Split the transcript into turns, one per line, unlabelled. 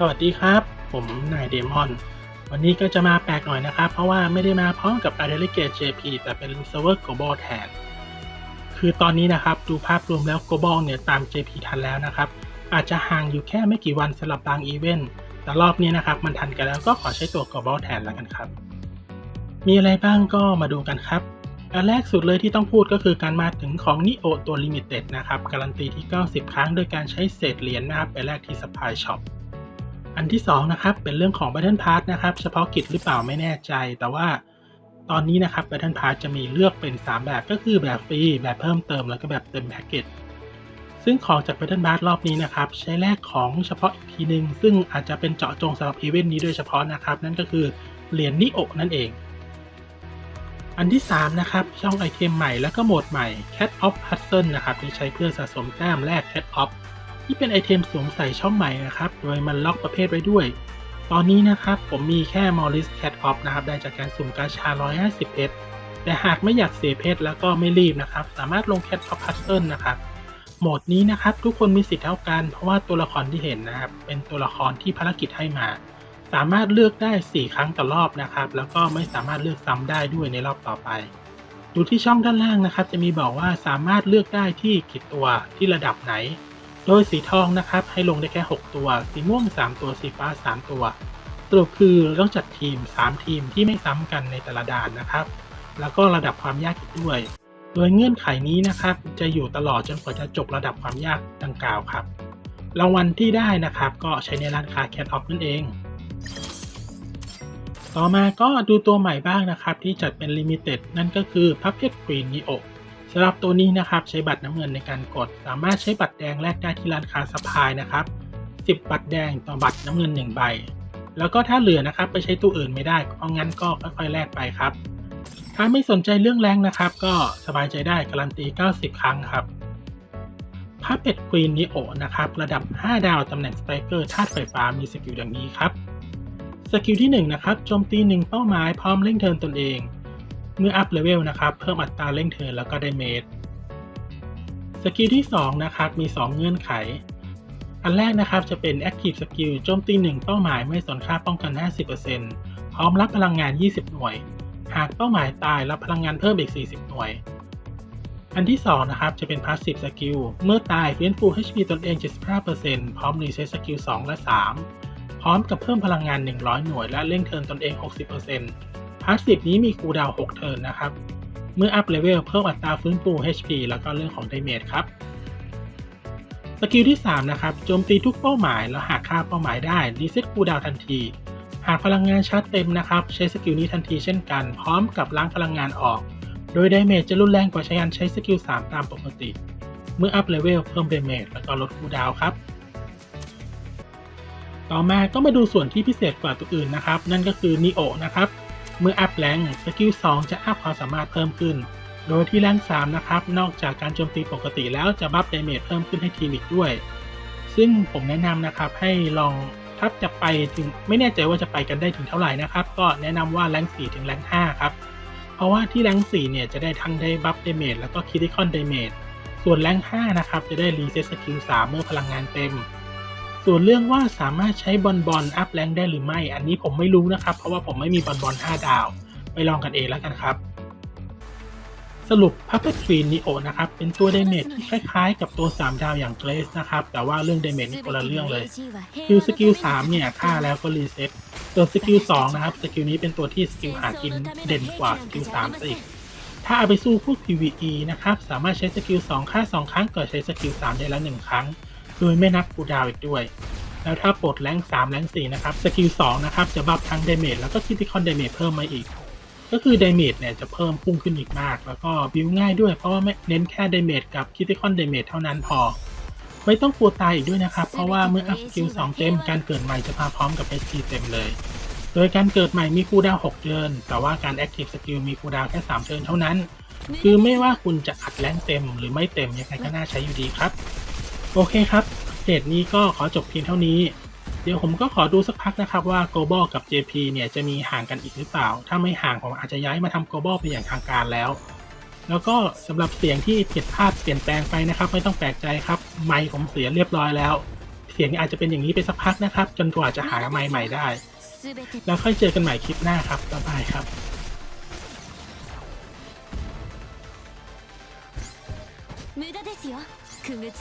สวัสดีครับ ผมนายเดมอน วันนี้ก็จะมาแปลกหน่อยนะครับ เพราะว่าไม่ได้มาพร้อมกับ a d e l i g a t e JP แต่เป็น Server Global แทน คือตอนนี้นะครับดูภาพรวมแล้ว Global เนี่ยตาม JP ทันแล้วนะครับ อาจจะห่างอยู่แค่ไม่กี่วันสำหรับบางอีเวนต์แต่รอบนี้นะครับมันทันกันแล้วก็ขอใช้ตัว Global แทนแล้วกันครับ มีอะไรบ้างก็มาดูกันครับอันแรกสุดเลยที่ต้องพูดก็คือการมาถึงของ Nio ตัว Limited นะครับ การันตีที่ 90 ครั้งโดยการใช้เศษเหรียญนะครับไปแลกที่ Supply Shop อันที่2นะครับเป็นเรื่องของ Battle Pass นะครับเฉพาะกิจหรือเปล่าไม่แน่ใจ แต่ว่าตอนนี้นะครับ Battle Pass จะมีเลือกเป็น 3 แบบก็คือแบบฟรีแบบเพิ่มเติมแล้วก็แบบเต็มแพ็กเกจซึ่งของจาก Battle Pass รอบนี้นะครับ ใช้แลกของเฉพาะอีกทีหนึ่งซึ่งอาจจะเป็นเจาะจงสำหรับอีเวนต์นี้โดยเฉพาะนะครับ นั่นก็คือเหรียญนิโอนั่นเองอันที่ 3 นะครับ ช่องไอเทมใหม่แล้วก็โหมดใหม่ Cat of Puzzle นะครับที่ใช้เพื่อสะสมแต้มแลก Cat of ที่เป็นไอเทมสวมใส่ช่องใหม่นะครับ โดยมันล็อกประเภทไว้ด้วย ตอนนี้นะครับผมมีแค่ Morris Cat of นะครับ ได้จากการสุ่มกาชา 150 เพชร แต่หากไม่อยากเสียเพชรแล้วก็ไม่รีบนะครับ สามารถลง Cat of Puzzle นะครับ โหมดนี้นะครับทุกคนมีสิทธิ์เท่ากัน เพราะว่าตัวละครที่เห็นนะครับ เป็นตัวละครที่ภารกิจให้มา สามารถเลือกได้ 4 ครั้งต่อรอบนะครับ แล้วก็ไม่สามารถเลือกซ้ำได้ด้วยในรอบต่อไปดูที่ช่องด้านล่างนะครับ จะมีบอกว่าสามารถเลือกได้ที่กี่ตัวที่ระดับไหน โดยสีทองนะครับให้ลงได้แค่ 6 ตัว สีม่วง 3 ตัวสีฟ้า 3 ตัวสรุปคือต้องจัดทีม 3 ทีมที่ไม่ซ้ำกันในแต่ละด่านนะครับ แล้วก็ระดับความยากอีกด้วย โดยเงื่อนไขนี้นะครับ จะอยู่ตลอดจนกว่าจะจบระดับความยากดังกล่าวครับ รางวัลที่ได้นะครับ ก็ใช้ในร้านค้าแคทออฟนั่นเอง ต่อมาก็ดูตัวใหม่บ้างนะครับ ที่จัดเป็นลิมิเต็ดนั่นก็คือ Puppet Queen Neo สำหรับตัวนี้นะครับใช้บัตรน้ำเงินในการกด สามารถใช้บัตรแดงแลกได้ที่ร้านค้าสปายนะครับ 10 บัตรแดงต่อบัตรน้ำเงิน 1 ใบ แล้วก็ถ้าเหลือนะครับไปใช้ตู้อื่นไม่ได้เพราะงั้นก็ค่อยๆแลกไปครับ ถ้าไม่สนใจเรื่องแรงนะครับ ก็สบายใจได้การันตี 90 ครั้งครับ Puppet Queen Neo นะครับระดับ 5 ดาวตำแหน่งสไตรเกอร์ธาตุไฟฟ้ามีสกิลดังนี้ครับสกิลที่1นะครับโจมตี 1 เป้าหมายพร้อมเร่งเทิร์นตนเอง เมื่ออัพเลเวลนะครับ เพิ่มอัตราเร่งเทินแล้วก็ได้เมตรสกิลที่ 2 นะครับ มี 2 เงื่อนไข อันแรกนะครับจะเป็น Active Skill โจมตี 1 เป้าหมายไม่สนค่าป้องกัน 50%พร้อมรับพลังงาน 20 หน่วย หากเป้าหมายตายรับพลังงานเพิ่มอีก 40 หน่วย อันที่ 2 นะครับ จะเป็น Passive Skill เมื่อตายเฟื้นฟู HP ตนเอง 75%พร้อมรีเซ็ตสกิล 2 และ 3 พร้อมกับเพิ่มพลังงาน 100 หน่วย และเร่งเทินตนเอง 60%าสซีฟนี้มีคูลดาวน์6เทิร์นนะครับ เมื่ออัพเลเวลเพิ่มอัตราฟื้นฟู HP แล้วก็เรื่องของไดเมจครับสกิลที่ 3 นะครับ โจมตีทุกเป้าหมายแล้วหากฆ่าเป้าหมายได้รีเซ็ตคูลดาวน์ทันที หากพลังงานชาร์จเต็มนะครับ ใช้สกิลนี้ทันทีเช่นกัน พร้อมกับล้างพลังงานออก โดยไดเมจจะรุนแรงกว่าใช้การใช้สกิล3ตามปกติ เมื่ออัพเลเวลเพิ่มดเมจแล้วก็ลดคูลดาวน์ครับ ต่อมาก็มาดูส่วนที่พิเศษกว่าตัวอื่นนะครับ นั่นก็คือ Neo นะครับ เมื่ออัพแรงสกิล2จะอัพความสามารถเพิ่มขึ้น โดยที่แรง3นะครับ นอกจากการโจมตีปกติแล้วจะบัฟเดเมจเพิ่มขึ้นให้ทีมอีกด้วย ซึ่งผมแนะนำนะครับให้ลองถ้าจะไปถึงไม่แน่ใจว่าจะไปกันได้ถึงเท่าไหร่นะครับ ก็แนะนำว่าแรง4ถึงแรง5ครับ เพราะว่าที่แรง4เนี่ยจะได้ทั้งได้บัฟเดเมจแล้วก็คิติคอนดเมจส่วนแรง5นะครับจะได้รีเซ็ตสกิล3เมื่อพลังงานเต็ม ส่วนเรื่องว่าสามารถใช้บอลบอลอัพแรงได้หรือไม่ อันนี้ผมไม่รู้นะครับ เพราะว่าผมไม่มีบอลบอล5ดาว ไปลองกันเองแล้วกันครับ สรุป Puppet Queen Neo นะครับ เป็นตัวเดเมจที่คล้ายๆ กับตัว 3 ดาวอย่าง Grace นะครับ แต่ว่าเรื่องเดเมจนี่คนละเรื่องเลยคือสกิล3เนี่ยฆ่าแล้วก็รีเซ็ตส่วนสกิล2นะครับสกิลนี้เป็นตัวที่สกิลหากินเด่นกว่าสกิล3ซะอีกถ้าเอาไปสู้พวก PVE นะครับ สามารถใช้สกิล2ฆ่า 2 ครั้งก่อนใช้สกิล3ได้ละ1ครั้ง โดยไม่นับคูดาวอีกด้วย แล้วถ้าปลดแรง3แรง4นะครับ สกิล2นะครับ จะบัฟทั้งเดเมจแล้วก็คิติคอนเดเมจเพิ่มมาอีก ก็คือเดเมจเนี่ยจะเพิ่มพุ่งขึ้นอีกมาก แล้วก็บิวง่ายด้วยเพราะว่าไม่เน้นแค่เดเมจกับคิติคอนเดเมจเท่านั้นพอ ไม่ต้องกลัวตายอีกด้วยนะครับ เพราะว่าเมื่ออัพสกิล2เต็มการเกิดใหม่จะมาพร้อมกับ HP เต็มเลยโดยการเกิดใหม่มีคูดาว6เทิร์นแต่ว่าการ Active Skill มีคูดาวแค่ 3เทิร์นเท่านั้น คือไม่ว่าคุณจะอัดแรงเต็มหรือไม่เต็มยังไงก็น่าใช้อยู่ดีครับ โอเคครับเพจนี้ก็ขอจบเพียงเท่านี้ เดี๋ยวผมก็ขอดูสักพักนะครับว่า Global กับ JP เนี่ยจะมีห่างกันอีกหรือเปล่า ถ้าไม่ห่างผมอาจจะย้ายมาทำ Global เป็นอย่างทางการแล้ว แล้วก็สำหรับเสียงที่ผิดพลาดเปลี่ยนแปลงไปนะครับ ไม่ต้องแปลกใจครับ ไมค์ผมเสียเรียบร้อยแล้ว สียงอาจจะเป็นอย่างนี้ไปสักพักนะครับ จนกว่าจะหาไมค์ใหม่ได้
全て
แล้วค่อยเจอกันใหม่คลิปหน้าครับ บ๊ายบายครับ
無駄ですよくぐつ